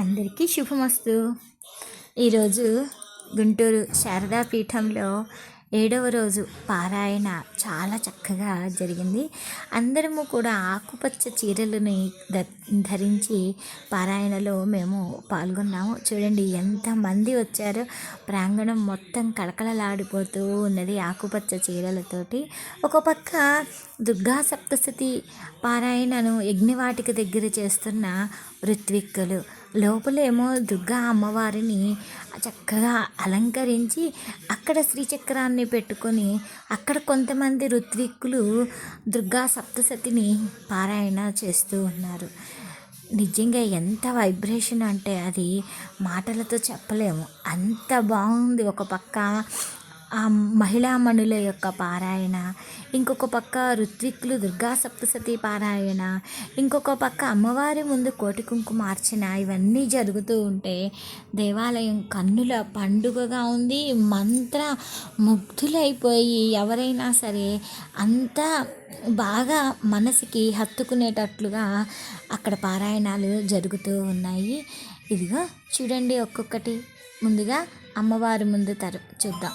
అందరికీ శుభమస్తు. ఈరోజు గుంటూరు శారదా పీఠంలో ఏడవ రోజు పారాయణ చాలా చక్కగా జరిగింది. అందరము కూడా ఆకుపచ్చ చీరలని ధ ధరించి పారాయణలో మేము పాల్గొన్నాము. చూడండి ఎంతమంది వచ్చారో. ప్రాంగణం మొత్తం కళకళలాడిపోతూ ఉన్నది ఆకుపచ్చ చీరలతోటి. ఒక పక్క దుర్గా సప్తశతి పారాయణను యజ్ఞవాటిక దగ్గర చేస్తున్న ఋత్విక్కులు లోపలేమో దుర్గా అమ్మవారిని చక్కగా అలంకరించి అక్కడ శ్రీచక్రాన్ని పెట్టుకొని అక్కడ కొంతమంది ఋత్విక్కులు దుర్గా సప్తసతిని పారాయణ చేస్తూ ఉన్నారు. నిజంగా ఎంత వైబ్రేషన్ అంటే అది మాటలతో చెప్పలేము. అంత బాగుంది. ఒక పక్క ఆ మహిళామణుల యొక్క పారాయణ ఇంకొక పక్క ఋత్విక్కులు దుర్గా సప్తసతి పారాయణ ఇంకొక పక్క అమ్మవారి ముందు కోటి కుంకుమ అర్చన ఇవన్నీ జరుగుతూ ఉంటే దేవాలయం కన్నుల పండుగగా ఉంది మంత్ర ముగ్ధులైపోయి ఎవరైనా సరే అంత బాగా మనసుకి హత్తుకునేటట్లుగా అక్కడ పారాయణాలు జరుగుతూ ఉన్నాయి. ఇదిగో చూడండి ఒక్కొక్కటి. ముందుగా అమ్మవారి ముందు తర చూద్దాం.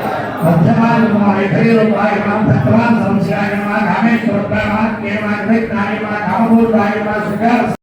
మధ్యమాయ భైరవాయ భక్తవాన్ సంశయాయ కామేశ్వర కేమాయ కామభూతాయ సుఖ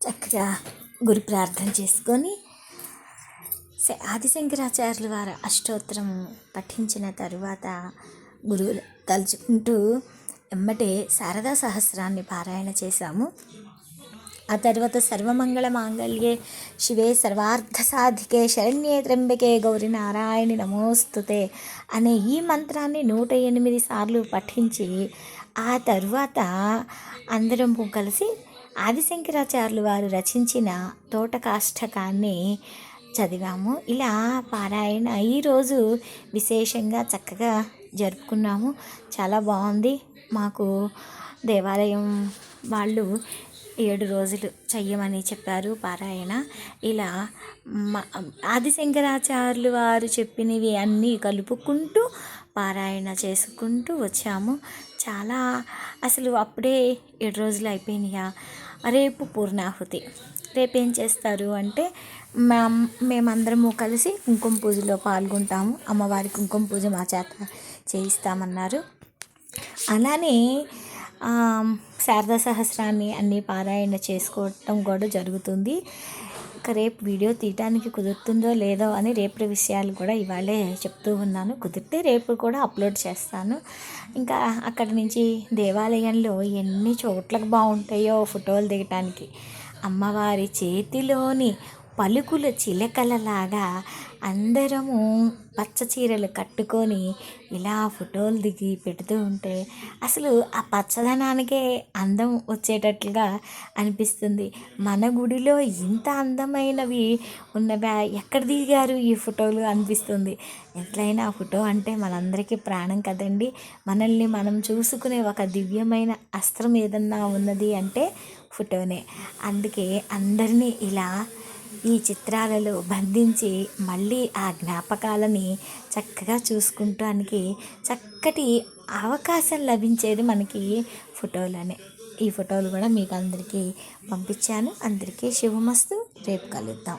చక్కగా గురు ప్రార్థన చేసుకొని ఆదిశంకరాచార్యులు ఆదిశంకరాచార్యుల వారు అష్టోత్తరం పఠించిన తరువాత గురువు తలుచుకుంటూ ఎమ్మటే శారదా సహస్రాన్ని పారాయణ చేశాము. ఆ తర్వాత సర్వమంగళ మాంగళ్యే శివే సర్వార్థ సాధికే శరణ్యే త్రంబకే గౌరి నారాయణి నమోస్తుతే అనే ఈ మంత్రాన్ని నూట ఎనిమిది సార్లు పఠించి ఆ తర్వాత అందరము కలిసి ఆదిశంకరాచార్యులు వారు రచించిన తోటకాష్టకాన్ని చదివాము. ఇలా పారాయణ ఈరోజు విశేషంగా చక్కగా జరుపుకున్నాము. చాలా బాగుంది. మాకు దేవాలయం వాళ్ళు ఏడు రోజులు చెయ్యమని చెప్పారు పారాయణ. ఇలా మ ఆదిశంకరాచార్యులు వారు చెప్పినవి అన్నీ కలుపుకుంటూ పారాయణ చేసుకుంటూ వచ్చాము. చాలా అసలు అప్పుడే ఏడు రోజులు అయిపోయినాయా? రేపు పూర్ణాహుతి. రేపు ఏం చేస్తారు అంటే మేం మేమందరము కలిసి కుంకుమ పూజలో పాల్గొంటాము. అమ్మవారి కుంకుమ పూజ మా చేత చేయిస్తామన్నారు. అలానే శారదా సహస్రాన్ని అన్ని పారాయణ చేసుకోవటం కూడా జరుగుతుంది. ఇంకా రేపు వీడియో తీయడానికి కుదురుతుందో లేదో అని రేపు విషయాలు కూడా ఇవాళే చెప్తూ ఉన్నాను. కుదిరితే రేపు కూడా అప్లోడ్ చేస్తాను. ఇంకా అక్కడి నుంచి దేవాలయంలో ఎన్ని చోట్లకు బాగుంటాయో ఫోటోలు దిగటానికి. అమ్మవారి చేతిలోని పలుకుల చిలకలలాగా అందరము పచ్చ చీరలు కట్టుకొని ఇలా ఫోటోలు దిగి పెడుతూ ఉంటే అసలు ఆ పచ్చదనానికే అందం వచ్చేటట్లుగా అనిపిస్తుంది. మన గుడిలో ఇంత అందమైనవి ఉన్నవా ఎక్కడ దిగారు ఈ ఫోటోలు అనిపిస్తుంది. ఎట్లయినా ఫోటో అంటే మనందరికీ ప్రాణం కదండి. మనల్ని మనం చూసుకునే ఒక దివ్యమైన అస్త్రం ఏదన్నా ఉన్నది అంటే ఫోటోనే. అందుకే అందరినీ ఇలా ఈ చిత్రాలలో బంధించి మళ్ళీ ఆ జ్ఞాపకాలని చక్కగా చూసుకుంటానికి చక్కటి అవకాశం లభించేది మనకి ఫోటోలనే. ఈ ఫోటోలు కూడా మీకు అందరికీ పంపించాను. అందరికీ శుభమస్తు. రేపు కలుద్దాం.